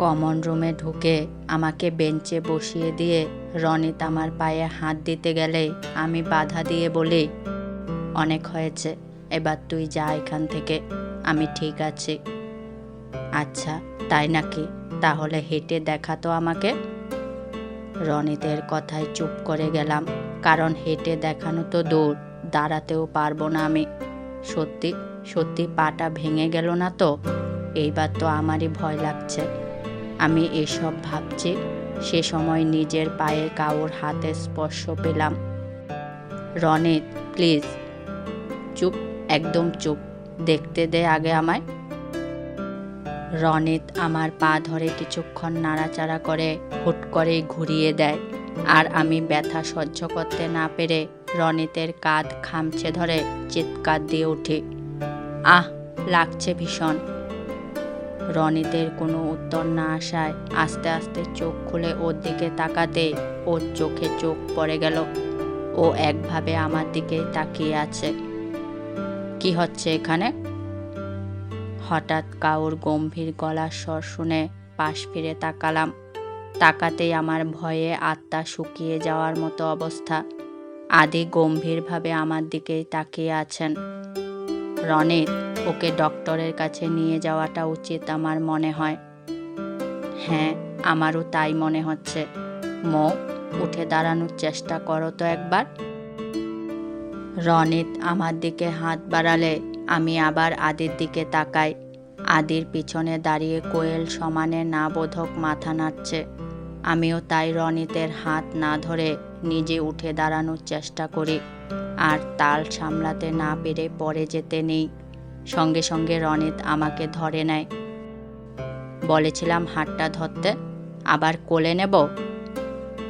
Common রুমে ঢুকে আমাকে বেঞ্চে বসিয়ে দিয়ে রনিত আমার পায়ে হাত দিতে গেলে আমি বাধা দিয়ে বলি, অনেক হয়েছে, এবার তুই যা এখান থেকে, আমি ঠিক আছি। আচ্ছা তাই নাকি? তাহলে হেঁটে দেখাতো আমাকে? রনিতের কথায় চুপ করে গেলাম, কারণ হেঁটে দেখানো তো দূর, দাঁড়াতেও পারব না আমি। সত্যি সত্যি পাটা ভেঙে গেল না তো? এইবার তো আমারই ভয় লাগছে। আমি এসব ভাবছি। সে সময় নিজের পায়ে কাউর হাতে স্পর্শ পেলাম। রনিত প্লিজ, চুপ, একদম চুপ। দেখতে দে আগে আমায়। রনিত আমার পা ধরে কিছুক্ষণ নাড়াচাড়া করে হুট করে ঘুরিয়ে দেয়। আর আমি ব্যথা সহ্য করতে না পেরে রনিতের কাঁধ খামচে ধরে চিৎকার দিয়ে উঠি। আহ, লাগছে ভীষণ। রনিতের কোনো উত্তর না আসায় আস্তে আস্তে চোখ খুলে ওর দিকে তাকাতে ওর চোখে চোখ পড়ে গেল। ও একভাবে আমার দিকেই তাকিয়ে আছে। কি হচ্ছে এখানে? হঠাৎ কাউর গম্ভীর গলার স্বর শুনে পাশ ফিরে তাকালাম। তাকাতেই আমার ভয়ে আত্মা শুকিয়ে যাওয়ার মতো অবস্থা। আদি গম্ভীরভাবে আমার দিকেই তাকিয়ে আছেন। রনিত ওকে ডক্টরের কাছে নিয়ে যাওয়াটা উচিত আমার মনে হয়। হ্যাঁ আমারও তাই মনে হচ্ছে। মৌ, উঠে দাঁড়ানোর চেষ্টা করো তো একবার। রনিত আমার দিকে হাত বাড়ালে, আমি আবার আদির দিকে তাকাই। আদির পিছনে দাঁড়িয়ে কোয়েল সমানে না বোধক মাথা নাড়ছে। আমিও তাই রনিতের হাত না ধরে নিজে উঠে দাঁড়ানোর চেষ্টা করি। আর তাল সামলাতে না পেরে পড়ে যেতে নেই। সঙ্গে সঙ্গে রনিত আমাকে ধরে নেয়। বলেছিলাম, হাতটা ধরতে, আবার কোলে নেব?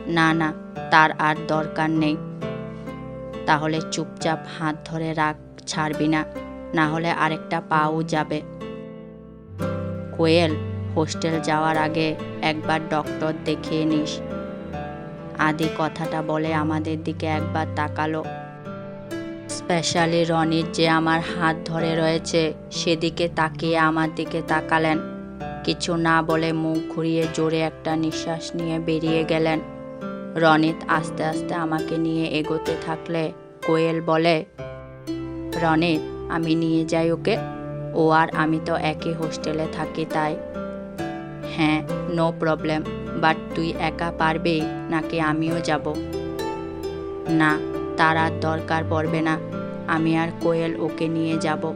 না না, তার আর দরকার নেই। তাহলে চুপচাপ হাত ধরে রাখ, ছাড়বি না না হলে আরেকটা পাও যাবে। কোয়েল, হোস্টেল যাওয়ার আগে একবার ডক্টর দেখিয়ে নিস। আদি কথাটা বলে আমাদের দিকে একবার তাকালো। স্পেশালি রনির যে আমার হাত ধরে রয়েছে, সেদিকে তাকিয়ে আমার দিকে তাকালেন। কিছু না বলে মুখ ঘুরিয়ে জোরে একটা নিঃশ্বাস নিয়ে বেরিয়ে গেলেন। রনিত আস্তে আস্তে আমাকে নিয়ে এগোতে থাকলে কোয়েল বলে, রনিত, আমি নিয়ে যাই ওকে। ও আর আমি তো একই হোস্টেলে থাকি তাই। হ্যাঁ নো প্রবলেম, বাট তুই একা পারবি নাকি আমিও যাব? না, তার আর দরকার পড়বে না। আমি আর কোয়েল ওকে নিয়ে যাব।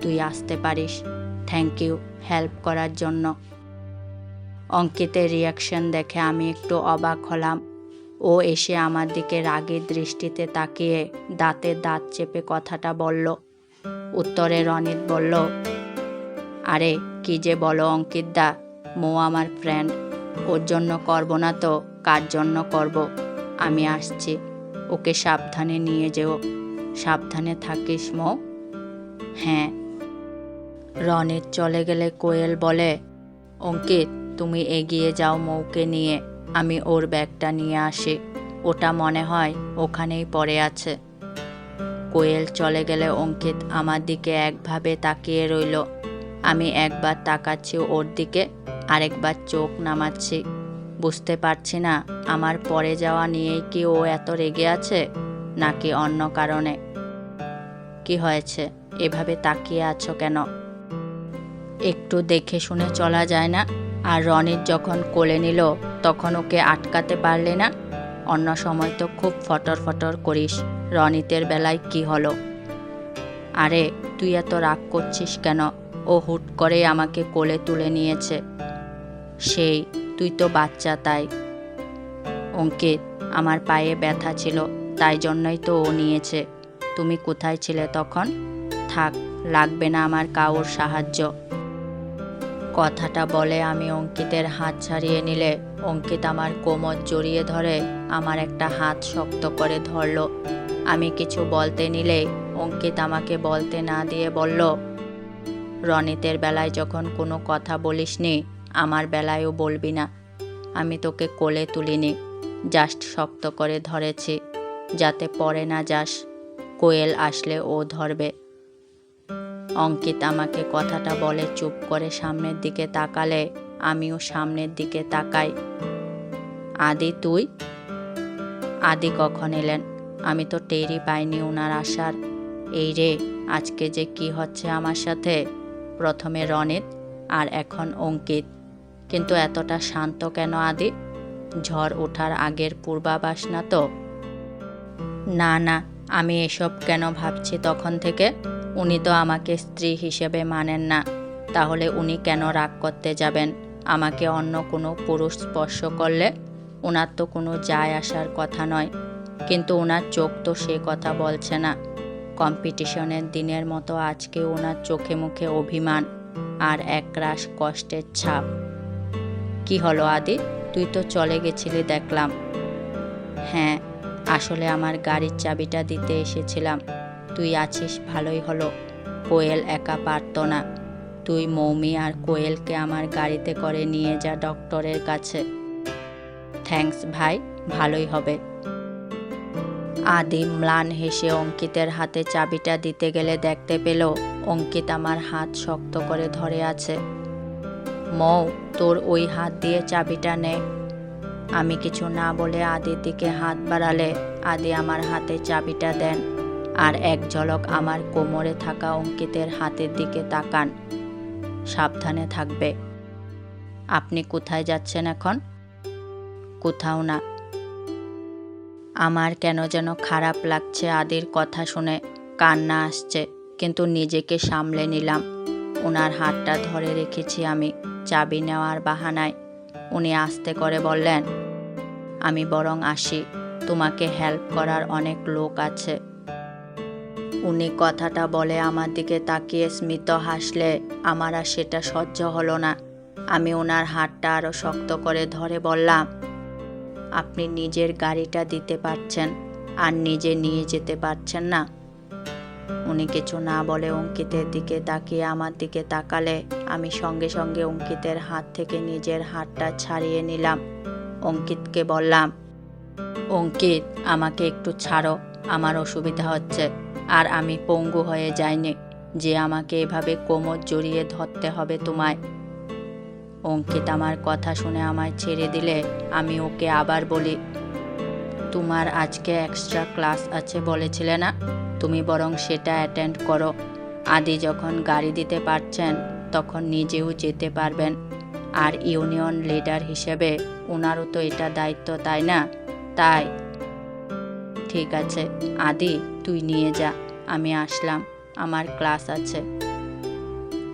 তুই আসতে পারিস। থ্যাংক ইউ হেল্প করার জন্য। অঙ্কিতের রিয়াকশন দেখে আমি একটু অবাক হলাম। ও এসে আমার দিকে রাগের দৃষ্টিতে তাকিয়ে দাঁতে দাঁত চেপে কথাটা বলল। উত্তরে রনিত বলল, আরে, কি যে বলো অঙ্কিত দা মো আমার ফ্রেন্ড ওর জন্য করব না তো, কার জন্য করব? আমি আসছি। ওকে সাবধানে নিয়ে যেও। সাবধানে থাকিস, মো। হ্যাঁ। রনিত চলে গেলে কোয়েল বলে, অঙ্কিত, তুমি এগিয়ে যাও মৌকে নিয়ে। আমি ওর ব্যাগটা নিয়ে আসি। ওটা মনে হয় ওখানেই পড়ে আছে। কোয়েল চলে গেলে অঙ্কিত আমার দিকে একভাবে তাকিয়ে রইল। আমি একবার তাকাচ্ছি ওর দিকে, আরেকবার চোখ নামাচ্ছি। বুঝতে পারছি না, আমার পরে যাওয়া নিয়েই কি ও এত রেগে আছে? নাকি অন্য কারণে? কি হয়েছে? এভাবে তাকিয়ে আছো কেন? একটু দেখে শুনে চলা যায় না? আর রনির যখন কোলে নিল, তখন ওকে আটকাতে পারলে না? অন্য সময় তো খুব ফটর ফটর করিস। রনিতের বেলায় কি হলো? আরে, তুই এত রাগ করছিস কেন? ও হুট করে আমাকে কোলে তুলে নিয়েছে। সেই, তুই তো বাচ্চা তাই। অঙ্কিত, আমার পায়ে ব্যথা ছিল। তাই জন্যই তো ও নিয়েছে। তুমি কোথায় ছিলে তখন? থাক, লাগবে না আমার কাউর সাহায্য। কথাটা বলে আমি অঙ্কিতের হাত ছাড়িয়ে নিলে অঙ্কিত আমার কোমর জড়িয়ে ধরে আমার একটা হাত শক্ত করে ধরলো। আমি কিছু বলতে নিলে অঙ্কিত আমাকে বলতে না দিয়ে বলল, রনিতের বেলায় যখন কোনো কথা বলিসনি, আমার বেলায়ও বলবি না। আমি তোকে কোলে তুলিনি, জাস্ট শক্ত করে ধরেছি। যাতে পড়ে না যাস। কোয়েল আসলে ও ধরবে। অঙ্কিত আমাকে কথাটা বলে চুপ করে সামনের দিকে তাকালে, আমিও সামনের দিকে তাকাই। আদি, তুই? আদি কখন এলেন? আমি তো টেরই পাইনি ওনার আসার। এই রে, আজকে যে কি হচ্ছে আমার সাথে? প্রথমে রনিত আর এখন অঙ্কিত। কিন্তু এতটা শান্ত কেন আদি? ঝড় ওঠার আগের পূর্বাভাস না তো? না না, আমি এসব কেন ভাবছি তখন থেকে? উনি তো আমাকে স্ত্রী হিসেবে মানেন না। তাহলে উনি কেন রাগ করতে যাবেন? আমাকে অন্য কোনো পুরুষ স্পর্শ করলে ওনার তো কোনো যায় আসার কথা নয়। কিন্তু ওনার চোখ তো সে কথা বলছে না। কম্পিটিশনের দিনের মতো আজকে ওনার চোখে মুখে অভিমান আর একরাশ কষ্টের ছাপ। কি হলো আদি? তুই তো চলে গেছিলি, দেখলাম। হ্যাঁ আসলে আমার গাড়ির চাবিটা দিতে এসেছিলাম। তুই আছিস, ভালোই হলো। কোয়েল একা পারতো না। তুই মৌমি আর কোয়েলকে আমার গাড়িতে করে নিয়ে যা ডক্টরের কাছে। থ্যাঙ্কস ভাই, ভালোই হবে। আদি ম্লান হেসে অঙ্কিতের হাতে চাবিটা দিতে গেলে দেখতে পেল, অঙ্কিত আমার হাত শক্ত করে ধরে আছে। মৌ, তোর ওই হাত দিয়ে চাবিটা নে। আমি কিছু না বলে আদির দিকে হাত বাড়ালে আদি আমার হাতে চাবিটা দেন, আর এক ঝলক আমার কোমরে থাকা অঙ্কিতের হাতের দিকে তাকান। সাবধানে থাকবে। আপনি কোথায় যাচ্ছেন এখন? কোথাও না। আমার কেন যেন খারাপ লাগছে আদির কথা শুনে। কান্না আসছে, কিন্তু নিজেকে সামলে নিলাম। ওনার হাতটা ধরে রেখেছি আমি। চাবি নেওয়ার বাহানায় উনি আস্তে করে বললেন, আমি বরং আসি, তোমাকে হেল্প করার অনেক লোক আছে। উনি কথাটা বলে আমার দিকে তাকিয়ে স্মিত হাসলে, আমার আর সেটা সহ্য হলো না। আমি ওনার হাতটা আরও শক্ত করে ধরে বললাম, আপনি নিজের গাড়িটা দিতে পারছেন, আর নিজে নিয়ে যেতে পারছেন না। উনি কিছু না বলে অঙ্কিতের দিকে তাকিয়ে আমার দিকে তাকালে আমি সঙ্গে সঙ্গে অঙ্কিতের হাত থেকে নিজের হাতটা ছাড়িয়ে নিলাম। অঙ্কিতকে বললাম, অঙ্কিত, আমাকে একটু ছাড়ো, আমার অসুবিধা হচ্ছে, আর আমি পঙ্গু হয়ে যাইনি, যে আমাকে এভাবে কোমর জড়িয়ে ধরতে হবে তোমায়। অঙ্কিত আমার কথা শুনে আমায় ছেড়ে দিলে, আমি ওকে আবার বলি, তোমার আজকে এক্সট্রা ক্লাস আছে বলেছিলে না? তুমি বরং সেটা অ্যাটেন্ড করো। আদি যখন গাড়ি দিতে পারছেন, তখন নিজেও যেতে পারবেন। আর ইউনিয়ন লিডার হিসেবে ওনারও তো এটা দায়িত্ব, তাই না? তাই। ঠিক আছে, আদি, তুই নিয়ে যা, আমি আসলাম, আমার ক্লাস আছে।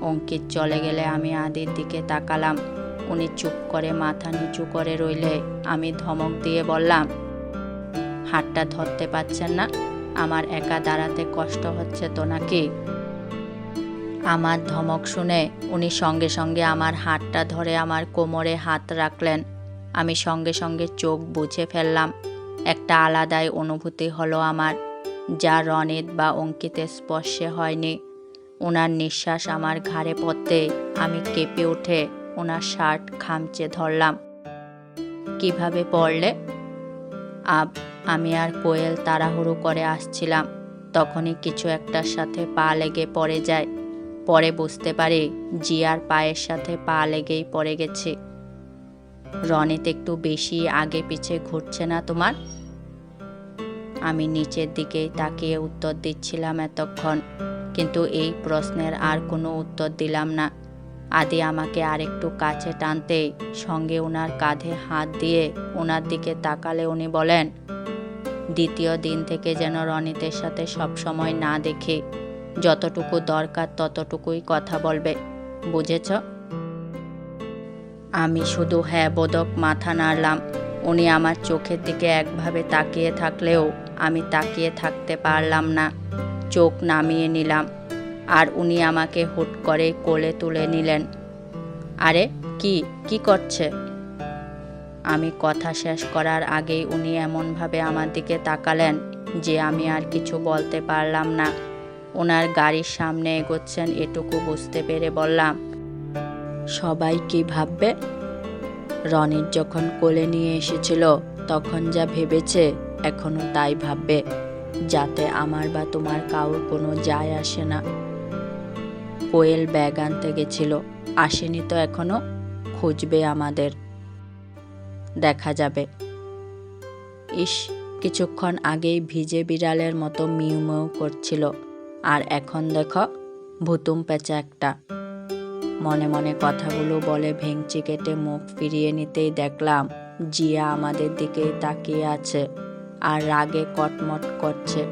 অঙ্কিত চলে গেলে আমি আদির দিকে তাকালাম। উনি চুপ করে মাথা নিচু করে রইলে, আমি ধমক দিয়ে বললাম, হাতটা ধরতে পারছেন না? আমার একা দাঁড়াতে কষ্ট হচ্ছে তো নাকি আমার ধমক শুনে উনি সঙ্গে সঙ্গে আমার হাতটা ধরে আমার কোমরে হাত রাখলেন। আমি সঙ্গে সঙ্গে চোখ বুঝে ফেললাম। একটা আলাদাই অনুভূতি হলো আমার, যা রনিত বা অঙ্কিতের স্পর্শে হয়নি। ওনার নিঃশ্বাস আমার ঘাড়ে পড়তে আমি কেঁপে উঠে ওনার শার্ট খামচে ধরলাম। কীভাবে পড়লে? আব, আমি আর কোয়েল তাড়াহুড়ো করে আসছিলাম। তখনই কিছু একটার সাথে পা লেগে পড়ে যায়। পরে বুঝতে পারি জিয়ার পায়ের সাথে পা লেগেই পড়ে গেছে। রনিত একটু বেশি আগে পিছে ঘুরছে না তোমার? আমি নিচের দিকেই তাকিয়ে উত্তর দিচ্ছিলাম এতক্ষণ, কিন্তু এই প্রশ্নের আর কোনো উত্তর দিলাম না। আদি আমাকে আরেকটু কাছে টানতেই সঙ্গে ওনার কাঁধে হাত দিয়ে ওনার দিকে তাকালে উনি বলেন, দ্বিতীয় দিন থেকে যেন রনিতের সাথে সব সময় না দেখে। যতটুকু দরকার ততটুকুই কথা বলবে। বুঝেছ? আমি শুধু হ্যাঁ বোধক মাথা নাড়লাম। উনি আমার চোখের দিকে একভাবে তাকিয়ে থাকলেও আমি তাকিয়ে থাকতে পারলাম না। চোখ নামিয়ে নিলাম। আর উনি আমাকে হুট করে কোলে তুলে নিলেন। আরে, কি? কি করছে? আমি কথা শেষ করার আগেই উনি এমনভাবে আমার দিকে তাকালেন যে আমি আর কিছু বলতে পারলাম না। ওনার গাড়ির সামনে এগোচ্ছেন এটুকু বুঝতে পেরে বললাম, সবাই কি ভাববে? রনির যখন কোলে নিয়ে এসেছিল, তখন যা ভেবেছে, এখনও তাই ভাববে, যাতে আমার বা তোমার কাউর কোনো যায় আসে না। কোয়েল ব্যাগ আনতে গেছিল। আসেনি তো এখনও, খুঁজবে আমাদের। দেখা যাবে। ইস, কিছুক্ষণ আগেই ভিজে বিড়ালের মতো মিউ মিউ করছিল। আর এখন দেখো, ভুতুম পেঁচা একটা। মনে মনে কথাগুলো বলে ভেংচি কেটে মুখ ফিরিয়ে নিতেই দেখলাম, জিয়া আমাদের দিকে তাকিয়ে আছে আর রাগে কটমট করছে।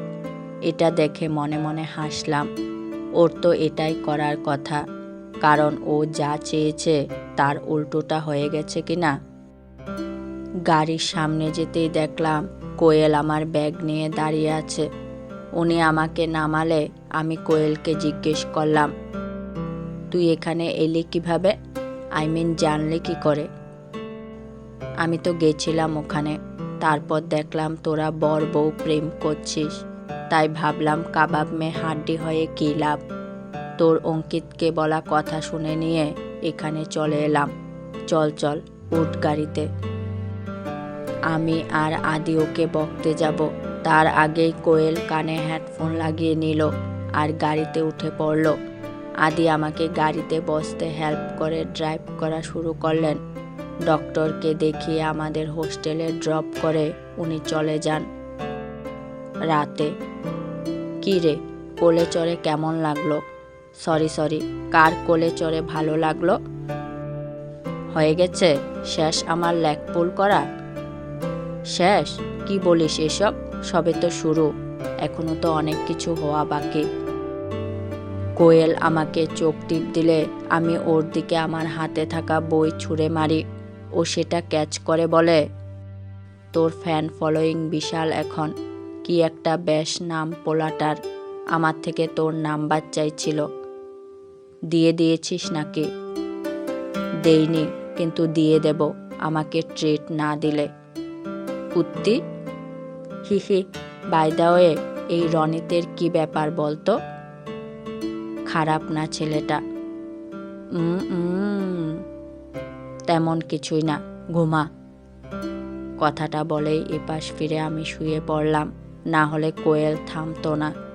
এটা দেখে মনে মনে হাসলাম। ওর তো এটাই করার কথা। কারণ ও যা চেয়েছে তার উল্টোটা হয়ে গেছে কিনা? গাড়ির সামনে যেতেই দেখলাম কোয়েল আমার ব্যাগ নিয়ে দাঁড়িয়ে আছে। উনি আমাকে নামালে আমি কোয়েলকে জিজ্ঞেস করলাম, তুই এখানে এলি কীভাবে? আই মিন জানলে কি করে? আমি তো গেছিলাম ওখানে। তারপর দেখলাম তোরা বর বউ প্রেম করছিস। তাই ভাবলাম কাবাব মে হাড্ডি হয়ে কী লাভ? তোর অঙ্কিতকে বলা কথা শুনে নিয়ে এখানে চলে এলাম। চল চল, উঠ গাড়িতে। আমি আর আদি ওকে বকতে যাব। তার আগেই কোয়েল কানে হেডফোন লাগিয়ে নিল আর গাড়িতে উঠে পড়ল। আদি আমাকে গাড়িতে বসতে হেল্প করে ড্রাইভ করা শুরু করলেন। ডক্টরকে দেখিয়ে আমাদের হোস্টেলে ড্রপ করে উনি চলে যান। রাতে। কি রে, কোলে চড়ে কেমন লাগল? সরি সরি, কার কোলে চড়ে ভালো লাগল? হয়ে গেছে? শেষ আমার ল্যাক পুল করা? শেষ? কি বলিস এসব? সবে তো শুরু। এখনও তো অনেক কিছু হওয়া বাকি। কোয়েল আমাকে চোখ টিপ দিলে, আমি ওর দিকে আমার হাতে থাকা বই ছুঁড়ে মারি। ও সেটা ক্যাচ করে বলে, তোর ফ্যান ফলোয়িং বিশাল এখন। কি একটা বেশ নাম পোলাটার আমার থেকে তোর নাম্বার চাইছিল দিয়ে দিয়েছিস নাকি? দেইনি, কিন্তু দিয়ে দেব, আমাকে ট্রিট না দিলে। কুত্তি? হিহি বাই দা ওয়ে এই রনিতের কি ব্যাপার বলতো? খারাপ না ছেলেটা? তেমন কিছুই না, ঘুমা। কথাটা বলেই এপাশ ফিরে আমি শুয়ে পড়লাম। না হলে কোয়েল থামতো না।